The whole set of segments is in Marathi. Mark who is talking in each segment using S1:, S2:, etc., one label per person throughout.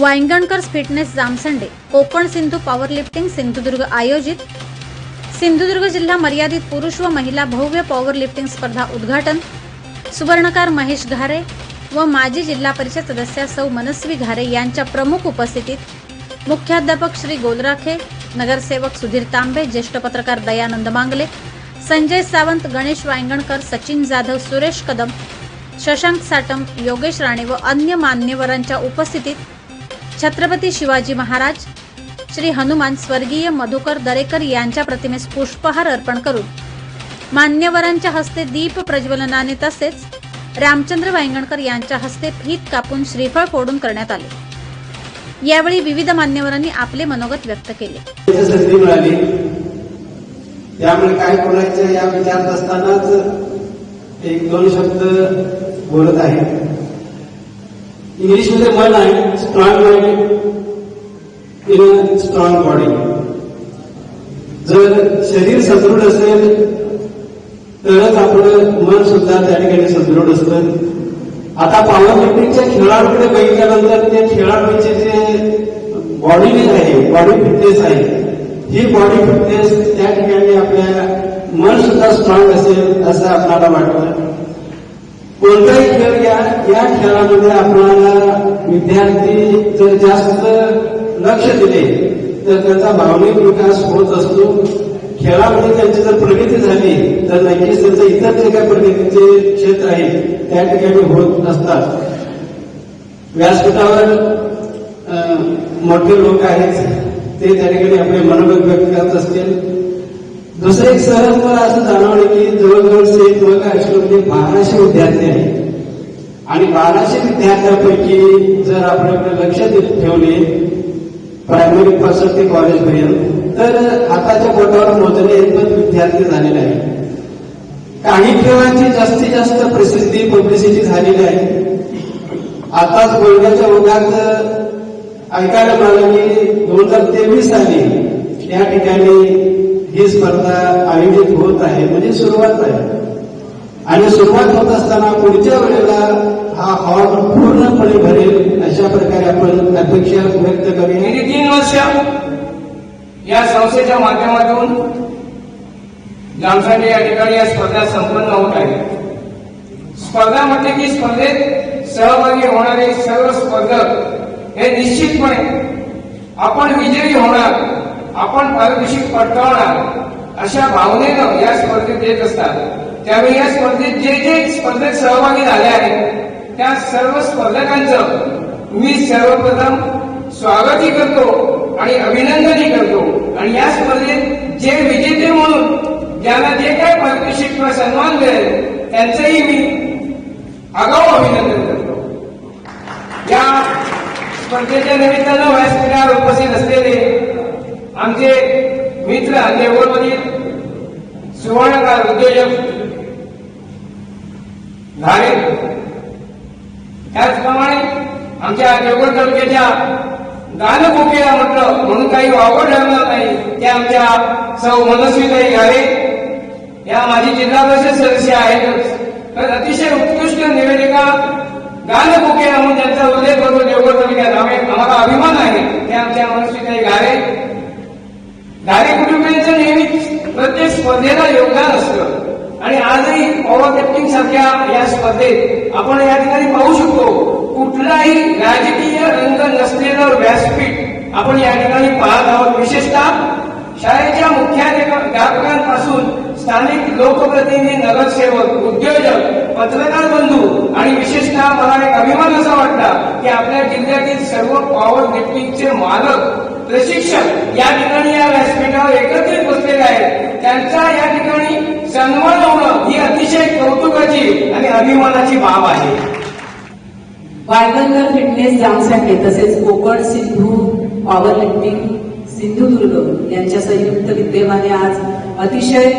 S1: Vayangankar fitness Jamsande Konkan Sindhu power lifting Sindhudurg आयोजित. सिंधुदुर्ग जिल्हा मर्यादित पुरुष व महिला भव्य पॉवर लिफ्टिंग स्पर्धा उद्घाटन. सुवर्णकार महेश घारे व माजी जिल्हा परिषद सदस्या सौ मनस्वी घारे यांच्या प्रमुख उपस्थितीत मुख्याध्यापक श्री गोलराखे नगरसेवक सुधीर तांबे ज्येष्ठ पत्रकार दयानंद मांगले संजय सावंत गणेश वायंगणकर सचिन जाधव सुरेश कदम शशांक साटम योगेश राणे व अन्य मान्यवरांच्या उपस्थितीत छत्रपती शिवाजी महाराज श्री हनुमान स्वर्गीय मधुकर दरेकर यांच्या प्रतिमेस पुष्पहार अर्पण करून मान्यवरांच्या हस्ते दीप प्रज्वलनाने तसेच रामचंद्र वांगणकर यांच्या हस्ते फीत कापून श्रीफळ फोडून करण्यात आले. यावेळी विविध मान्यवरांनी आपले मनोगत व्यक्त केले.
S2: संधी मिळाली. त्यामुळे काय कोणाच्या या विचारत असतानाच एक दोन शब्द बोलत आहेत इंग्लिशमध्ये मन आहे strong mind in a strong body जर शरीर सदृढ असेल तरच आपलं मन सुद्धा त्या ठिकाणी सदृढ असतं. आता पॉवर लिफ्टिंगच्या खेळाडूकडे बघितल्यानंतर त्या खेळाडूचे जे बॉडी आहे बॉडी फिटनेस आहे ही बॉडी फिटनेस त्या ठिकाणी आपल्या मन सुद्धा स्ट्रॉंग असेल असं आपल्याला वाटतं. कोणताही खेळ या या खेळामध्ये आपणाला विद्यार्थी जर जास्त लक्ष दिले तर त्याचा भावनिक विकास होत असतो. खेळामध्ये त्यांची जर प्रगती झाली तर नक्कीच त्याचं इतर जे काही प्रगतीचे क्षेत्र आहे त्या ठिकाणी होत असतात. व्यासपीठावर अं, मोठे लोक आहेत ते त्या ठिकाणी आपले मनोगत व्यक्त करत असतील. दुसरं एक सहज मला असं जाणवलं की जवळजवळ सेट वर्ग म्हणजे बाराशे विद्यार्थी आहेत. आणि बाराशे विद्यार्थ्यांपैकी जर आपण लक्ष ठेवले प्रायमरी पासून ते कॉलेजपर्यंत तर हाताच्या बोटावर मोजणे इतपत विद्यार्थी झालेले आहेत. काही खेळांची जास्तीत जास्त प्रसिद्धी पब्लिसिटी झालेली आहे. आताच बोलण्याच्या ओघात ऐकायला मिळालं की दोन हजार तेवीस साली या ठिकाणी ही स्पर्धा आयोजित होत आहे म्हणजे सुरुवात आहे. आणि सुरुवात होत असताना पुढच्या वेळेला हा हॉल पूर्णपणे भरेल अशा प्रकारे आपण अपेक्षा व्यक्त करूया
S3: गेली तीन वर्ष या संस्थेच्या माध्यमातून जामसांडे या ठिकाणी या स्पर्धा संपन्न होत आहे. स्पर्धा म्हटले की स्पर्धेत सहभागी होणारे सर्व स्पर्धक हे निश्चितपणे आपण विजयी होणार. आपण पारितोषिक पडताळणार अशा भावनेनं या स्पर्धेत येत असतात. त्यावेळी या स्पर्धेत जे जे स्पर्धेत सहभागी झाले आहेत त्या सर्व स्पर्धकांचं मी सर्वप्रथम स्वागतही करतो आणि अभिनंदनही करतो. आणि या स्पर्धेत जे विजेते म्हणून ज्यांना जे काय पारितोषिक किंवा सन्मान मिळेल त्यांचंही मी आगाऊ अभिनंदन करतो. या स्पर्धेच्या निमित्तानं व्यासपीठावर उपस्थित असलेले आमचे मित्र देवळमधील सुवर्णकार उद्योजक घारे त्याचप्रमाणे आमच्या देवगड तालुक्याच्या गानकोकिळा म्हटलं म्हणून काही वावड लागणार नाही. त्या आमच्या सौ मनस्वीताई घारे. या माझी जिल्हा परिषद सदस्य आहेतच तर अतिशय उत्कृष्ट निवेदिका गानकोकिळा म्हणून त्यांचा उल्लेख करतो देवगड तालुक्यात आम्ही आम्हाला अभिमान आहे. ते आमच्या मनस्वीताई घारे. घारे कुटुंबियांचं नेहमीच प्रत्येक स्पर्धेला योगदान असतं. आणि आजही पॉवर लिफ्टिंग सारख्या या स्पर्धेत आपण या ठिकाणी पाहू शकतो कुठलाही राजकीय रंग नसलेलं व्यासपीठ आपण या ठिकाणी पाहत आहोत. विशेषतः शाळेच्या मुख्याध्यापकांपासून स्थानिक लोकप्रतिनिधी नगरसेवक उद्योजक पत्रकार बंधू आणि विशेषतः मला एक अभिमान असा वाटला की आपल्या जिल्ह्यातील सर्व पॉवर लिफ्टिंगचे मालक प्रशिक्षक या ठिकाणी या व्यासपीठावर एकत्रित बसलेले आहेत. त्यांचा या ठिकाणी सन्मान होणं ही अतिशय कौतुकाची आणि अभिमानाची बाब आहे.
S4: वायगंकर फिटनेस जामसाठी तसेच कोकण सिंधू पॉवर लिफ्टिंग सिंधुदुर्ग यांच्या संयुक्त विद्यमाने आज अतिशय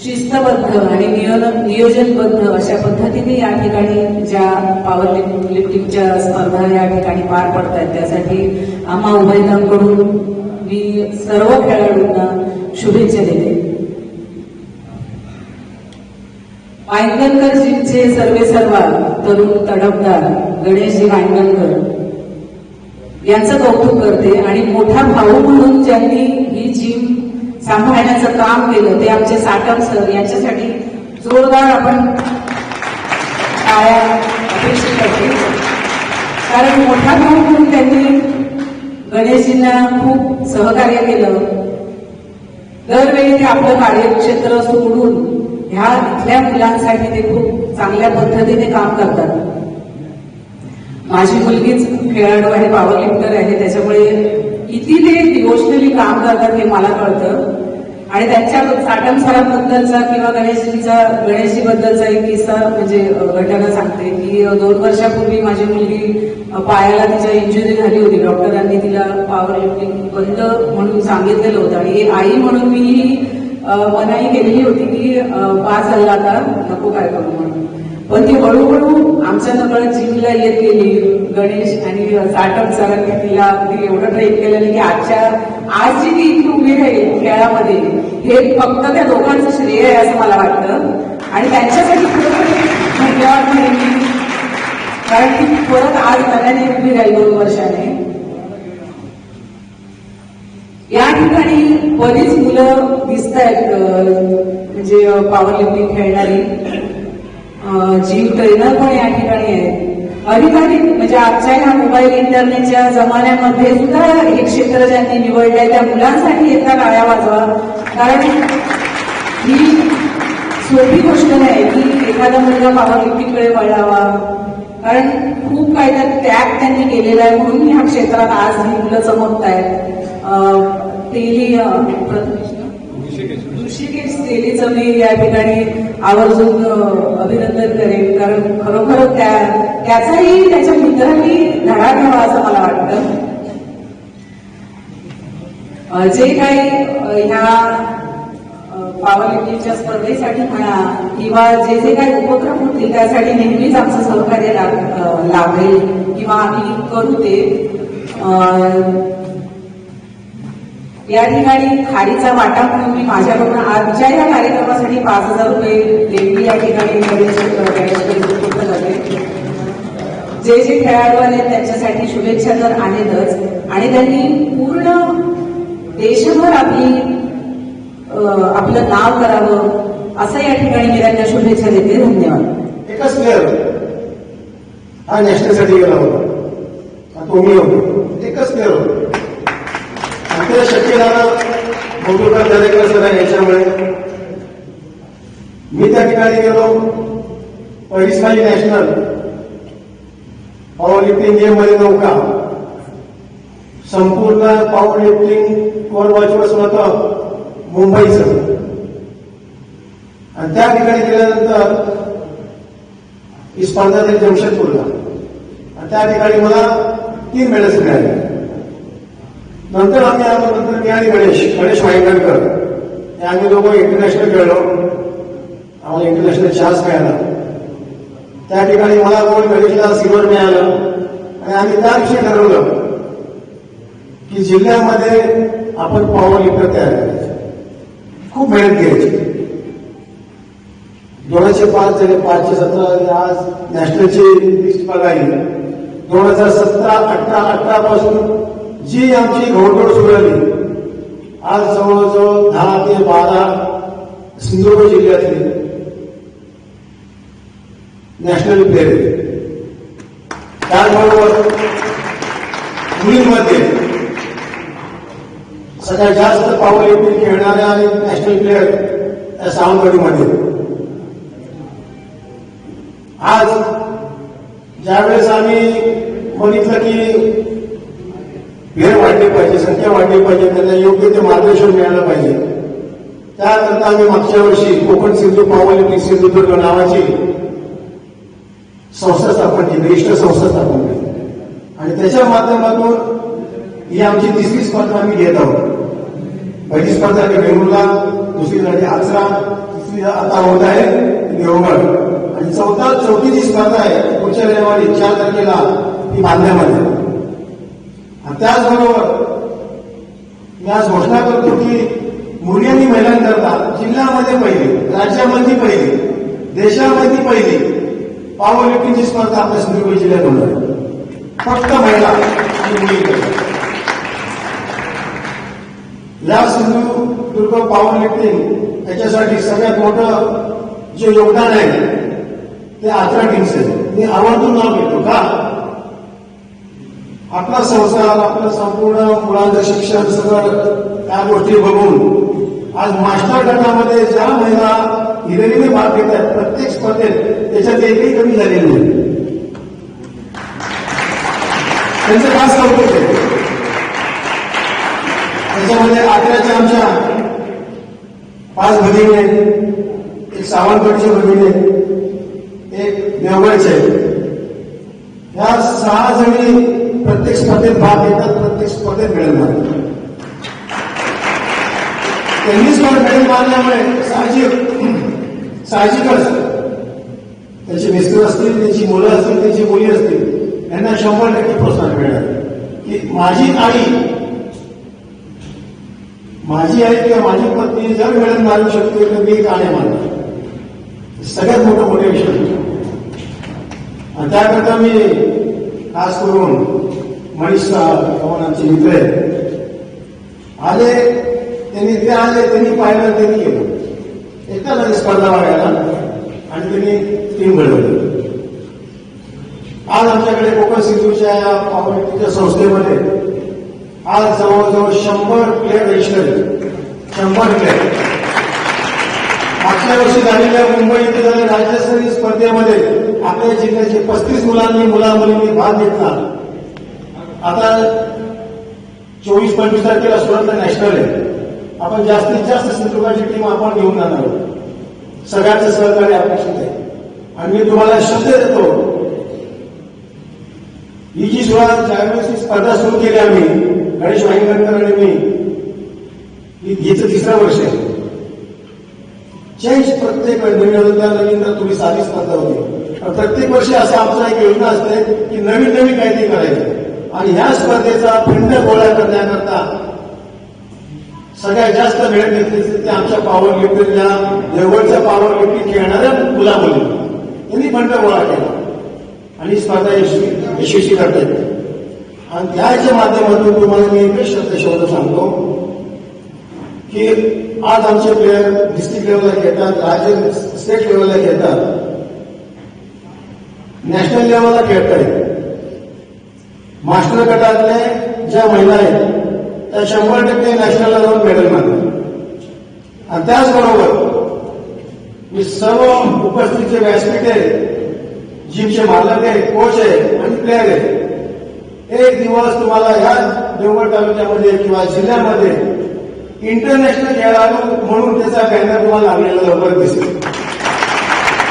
S4: शिस्तबद्ध आणि नियोजन नियोजनबद्ध अशा पद्धतीने या ठिकाणी ज्या पॉवर लिफ्टिंगच्या स्पर्धा या ठिकाणी पार पडत आहेत त्यासाठी आम्हा उभयतांकडून मी सर्व खेळाडूंना शुभेच्छा देते. वायंगणकरजींचे सर्वे सर्वा तरुण तडफदार गणेशजी वायंगणकर यांचं कौतुक करते आणि मोठा भाऊ म्हणून ज्यांनी सांभाळण्याचं काम केलं. ते आमचे साटम सर यांच्यासाठी जोरदार आपण टाळ्या अपेक्षित करते कारण मोठा भाऊ म्हणून त्यांनी गणेशजींना खूप सहकार्य केलं. दरवेळी ते आपलं कार्यक्षेत्र सोडून ह्या इथल्या मुलांसाठी ते खूप चांगल्या पद्धतीने काम करतात. माझी मुलगीच खेळाडू आहे पॉवर लिफ्टर आहे त्याच्यामुळे किती ते डिवोशनली काम करतात हे मला कळतं. आणि त्यांच्या साटम सरांबद्दलचा किंवा गणेशजीचा गणेशजीबद्दलचा एक किस्सा म्हणजे घटना सांगते की दोन वर्षापूर्वी माझी मुलगी पायाला तिच्या इंजुरी झाली होती. डॉक्टरांनी तिला पॉवर लिफ्टिंग बंद म्हणून सांगितलेलं होतं. आणि आई म्हणून मी मनाई केलेली होती की पास झाला आता नको काय करू. पण ती हळूहळू आमच्या नकळत जिमला येत गेली. गणेश आणि साटप सरांनी तिला अगदी एवढं ट्रेन केलेलं की आजच्या आज जी ती इथे उभी राहील खेळामध्ये हे फक्त त्या दोघांचं श्रेय आहे असं मला वाटतं. आणि त्यांच्यासाठी धन्यवाद म्हणेन कारण ती परत आज नव्याने उभी राहील दोन वर्षाने. या ठिकाणी बरीच मुलं दिसत आहेत म्हणजे पॉवर लिफ्टिंग खेळणारी. ट्रेनर पण या ठिकाणी आहेत अधिकाधिक म्हणजे आजच्या ह्या मोबाईल इंटरनेटच्या जमान्यामध्ये सुद्धा हे क्षेत्र ज्यांनी निवडलंय त्या मुलांसाठी एकदा टाळ्या वाजवा. कारण ही सोपी गोष्ट नाही की एखादा मुलगा पॉवर लिफ्टिंगकडे वळावा. कारण खूप काय त्यात त्याग त्यांनी केलेला आहे म्हणून ह्या क्षेत्रात आज ही मुलं चमकत आहेत तेली? ऋषिकेश. तेलीचं मी या ठिकाणी आवर्जून त्याचाही त्याच्या मित्रांनी धडा घ्यावा असं मला वाटतं. जे काही ह्या पॉवर स्पर्धेसाठी म्हणा किंवा जे जे काही उपक्रम होतील त्यासाठी नेहमीच आमचं सहकार्य लाभेल किंवा आम्ही करू ते. या ठिकाणी खाडीचा वाटा म्हणून मी माझ्याकडून आजच्या या कार्यक्रमासाठी पाच हजार रुपये देणगी या ठिकाणी गणेश गणेशकडे सुपूर्द करते जे जे खेळाडू आहेत त्यांच्यासाठी शुभेच्छा तर आहेतच. आणि त्यांनी पूर्ण देशभर आपली आपलं नाव करावं असं या ठिकाणी मी त्यांना शुभेच्छा देते. धन्यवाद.
S5: एकच प्लेअर हा नॅशनलसाठी गेला होता. तो मी होतो. एकच प्लेअर होता. आणि शक्य झालं दरेकर सर याच्यामुळे मी त्या ठिकाणी गेलो. पहिलीच माझी नॅशनल पॉवर लिफ्टिंग गेममध्ये नौका संपूर्ण पॉवर लिफ्टिंग कोरवाचवच होतं? मुंबईचं. आणि त्या ठिकाणी गेल्यानंतर ही स्पर्धा झाली जमशेदपूरला. आणि त्या ठिकाणी मला तीन मेडल्स मिळाले. नंतर आम्ही आलो नंतर मी आणि गणेश गणेश वाईकणकर हे आम्ही दोघं इंटरनॅशनल खेळलो. आम्हाला इंटरनॅशनल चान्स मिळाला. त्या ठिकाणी मला गोल्ड गणेशला सिल्वर मिळालं. आणि आम्ही त्या दिवशी ठरवलं की जिल्ह्यामध्ये आपण पॉवर लिफ्टर तयार करायचं. खूप मेहनत घ्यायची. दोनशे पाच झाले पाचशे सतरा आज नॅशनलची लिस्ट बघायली दोन हजार सतरा अठरा अठरा पासून जी आमची घोडदौड सुरू झाली आज जवळजवळ दहा ते बारा सिंधुदुर्ग जिल्ह्यातले नॅशनल प्लेअर आहे त्याचबरोबर मुलींमध्ये सगळ्यात जास्त पॉवर लिफ्टिंग खेळणाऱ्या आणि नॅशनल प्लेअर त्या सावंतवाडीमध्ये. आज ज्यावेळेस आम्ही बघितलं की वेळ वाढले पाहिजे संख्या वाढली पाहिजे त्यांना योग्य ते मार्गदर्शन मिळालं पाहिजे. त्याकरता आम्ही मागच्या वर्षी कोकण सिंधू पावली सिंधुदुर्ग नावाची संस्था स्थापन म्हणजे केली विशिष्ट संस्था स्थापन म्हणजे. केली आणि त्याच्या माध्यमातून ही आमची तिसरी स्पर्धा आम्ही घेत आहोत. पहिली स्पर्धा आहे वेंगुर्ला दुसरी झाली आचरा तिसरी आता होत आहे देवगड. आणि चौथा चौथी जी स्पर्धा आहे पुढच्या रविवारी चार तारखेला ती बांधण्यामध्ये त्याचबरोबर मी आज घोषणा करतो की मुली आणि महिलांकरता जिल्ह्यामध्ये पहिली राज्यामध्ये पहिली देशामध्ये पहिली. पॉवर लिफ्टिंगची स्पर्धा आपल्या सिंधुदुर्ग जिल्ह्यात होणार आहे. फक्त महिला आणि मुली या सिंधुदुर्ग पॉवर लिफ्टिंग याच्यासाठी सगळ्यात मोठं जे योगदान आहे ते आचरा टीम्स मी आवर्जून नाव घेतो का? आपला संसार आपलं संपूर्ण मुलांचं शिक्षण सगळं त्या गोष्टी बघून आज मास्टर गटामध्ये ज्या महिला हिरिरीने भाग घेत आहेत प्रत्येक स्पर्धेत त्याच्यात एकही कमी झालेली नाही. त्यांचं खास कौतुक आहे त्याच्यामध्ये आग्र्याच्या आमच्या पाच भगिनी आहेत एक सावंतगडची भगिनी आहे एक देवगडचे आहे या सहा जणी प्रत्येक स्पर्धेत भाग घेतात प्रत्येक स्पर्धेत मिळेल मारतात. त्यांनी स्पर्धा मिळेल मारल्यामुळे साहजिकच त्याचे मिस्टर असतील त्यांची मुलं असतील त्यांची मुली असतील यांना शंभर टक्के प्रोत्साहन मिळणार. की माझी आई माझी आई किंवा माझी पत्नी जर मिळत मारू शकते तर मी का नाही मारणार सगळ्यात मोठं मोटिवेशन आणि त्याकरता मी खास करून मनीष पवन आमचे मित्र आहेत. आले त्यांनी ते आले त्यांनी पाहिलं त्यांनी केलं. एकदा झाली स्पर्धा वागायला आणि त्यांनी टीम घडवली. आज आमच्याकडे कोकण सिंधूच्या या पॉवर्टीच्या संस्थेमध्ये आज जवळजवळ शंभर प्लेअर रजिस्टर शंभर प्लेअर मागच्या वर्षी झालेल्या मुंबई इथे झालेल्या राज्यस्तरीय स्पर्धेमध्ये आपल्या जिल्ह्याचे पस्तीस मुलांनी मुला मुलींनी भाग घेतला. आता चोवीस पंचवीस तारखेला सुरतला नॅशनल आहे. आपण जास्तीत जास्त सिंधुदुर्गाची टीम आपण घेऊन जाणार आहोत. सगळ्यांचं सहकार्य अपेक्षित आहे. आणि मी तुम्हाला शब्द देतो. ही जी सुरुवात ज्यावेळेस स्पर्धा सुरू केली आम्ही गणेश वाहिंगणकर आणि मी ही- हिचं तिसरं वर्ष आहे. चेंज प्रत्येक नवीन तर तुम्ही साधी स्पर्धा होती. पण प्रत्येक वर्षी असं आमचं एक योजना असते की नवीन नवीन काहीतरी करायचं. आणि ह्या स्पर्धेचा खंड गोळा करण्याकरता सगळ्यात जास्त वेळ घेतली ते आमच्या पॉवर लिफ्टिंगच्या जवळच्या पॉवर लिफ्टिंग खेळणाऱ्या मुला मुली यांनी फंड गोळा केला. आणि स्पर्धा यशस्वी यशस्वी करता आणि त्याच्या माध्यमातून तुम्हाला मी एकच शब्द शब्द सांगतो की आज आमचे प्लेयर डिस्ट्रिक्ट लेवलला खेळतात राज्य स्टेट लेवलला खेळतात नॅशनल लेवलला खेळतायत. मास्टर गटातले ज्या महिला आहेत त्या शंभर टक्के नॅशनलला जाऊन मेडल मागतात आणि त्याचबरोबर मी सर्व उपस्थित जे व्यासपीठ आहे जिमचे मालक आहे कोच आहे आणि प्लेयर आहे. एक दिवस तुम्हाला ह्या देवगड तालुक्यामध्ये किंवा जिल्ह्यामध्ये इंटरनॅशनल खेळाडू म्हणून त्याचा बॅनर तुम्हाला लागलेला लवकर दिसेल.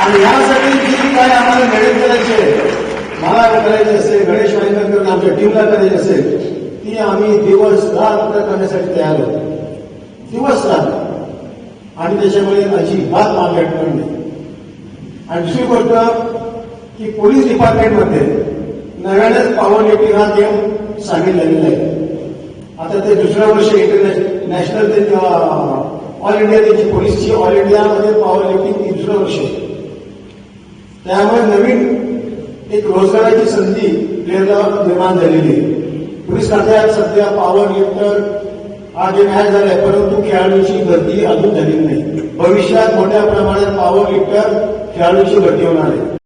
S5: आणि यासाठी जी काय आम्हाला मेडल करायची आहे मला करायची असेल गणेश वाईकर आमच्या टीमला करायची असेल ती आम्ही दिवस रात्र करण्यासाठी तयार होतो. दिवस रात्र आणि त्याच्यामुळे अजिबात मागे हटणार नाही. आणि दुसरी गोष्ट की पोलीस डिपार्टमेंटमध्ये नव्यानेच पॉवर लिफ्टिंग हा गेम सामील झालेला आहे. आता ते दुसऱ्या वर्षी इंटरनॅशनल नॅशनल ते ऑल इंडिया त्यांची पोलीसची ऑल इंडियामध्ये पॉवर लिफ्टिंग दुसरं वर्ष आहे. त्यामुळे नवीन एक रोजगाराची संधी निर्माण झालेली आहे. पोलीस खात्यात सध्या पावर लिफ्टर हा गेम ॲड झालाय परंतु खेळाडूंची गर्दी अजून झालेली नाही. भविष्यात मोठ्या प्रमाणात पावर लिफ्टर खेळाडूंची गर्दी होणार आहे.